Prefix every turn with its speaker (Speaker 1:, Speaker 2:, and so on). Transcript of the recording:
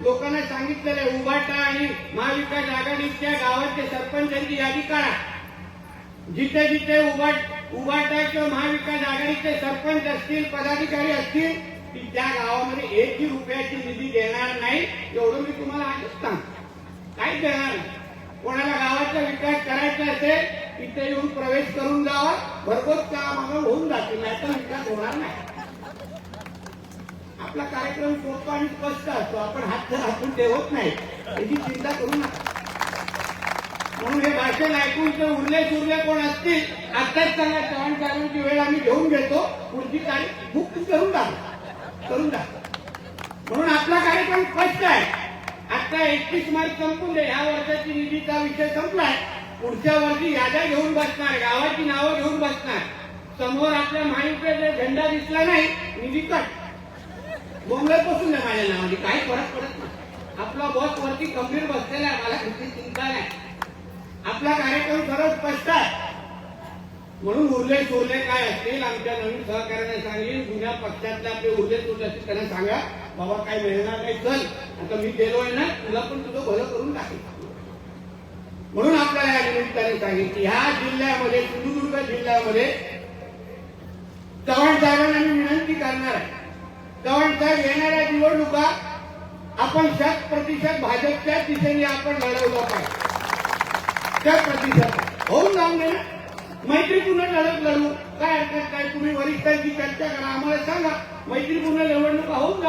Speaker 1: लोकांना सांगितलेलं आहे उभाटा आणि महाविकास आघाडीच्या गावाचे सरपंचांची यादी काढा. जिथे जिथे उभाट उभाटा किंवा महाविकास आघाडीचे सरपंच असतील पदाधिकारी असतील की त्या गावामध्ये एकही रुपयाची निधी देणार नाही एवढं मी तुम्हाला आधीच सांगतो. काय देणार कोणाला गावाचा विकास करायचा असेल तिथे येऊन प्रवेश करून जावा. भरपूर काम होऊन जातील नाही तर विकास होणार नाही. आपला कार्यक्रम सोपा आणि स्पष्ट असतो. आपण हात हातून ठेवत नाही. याची चिंता करू नका. म्हणून हे भाषण ऐकून जर उरले सुरले कोण असतील आताच सांगा चव्हाण साहेबांची वेळ आम्ही घेऊन घेतो. पुढची तारीख बुक करून टाका. करून टाका. म्हणून आपला कार्यक्रम स्पष्ट आहे. आता एकतीस मार्च संपून दे. ह्या वर्षाची निधीचा विषय संपलाय. पुढच्या वर्षी याद्या घेऊन बसणार गावाची नावं घेऊन बसणार. समोर आपल्या महायुतीचा झेंडा दिसला नाही निधी कट. बोंबलपासून आहे माझ्या नावाने काही फरक पडत नाही. आपला बॉस वरती गंभीर बसलेला आहे. मला कुठली चिंता नाही. आपला कार्यक्रम सर्व स्पष्ट आहे. म्हणून उरले सुरले काय असतील आमच्या नवीन सहकार्याने सांगेल जुन्या पक्षातले आपले उरले सुरले असतील त्यांना सांगा. बाबा काय मिळणार नाही चल. आता मी गेलोय ना तुला पण तुझं भलं करून टाकेल म्हणून आपल्याला या निमित्ताने सांगितलं ह्या जिल्ह्यामध्ये सिंधुदुर्ग जिल्ह्यामध्ये चव्हाण साहेबांना मी विनंती करणार आहे. चव्हाण येणाऱ्या निवडणुका आपण शत प्रतिशत भाजपच्या दिशेने आपण लढवलं पाहिजे. शत प्रतिशत. होऊन जाऊन दे ना. मैत्रीपूर्ण लढत लढू. काय हरकत काय तुम्ही वरिष्ठांची चर्चा करा. आम्हाला सांगा. मैत्रीपूर्ण निवडणुका होऊन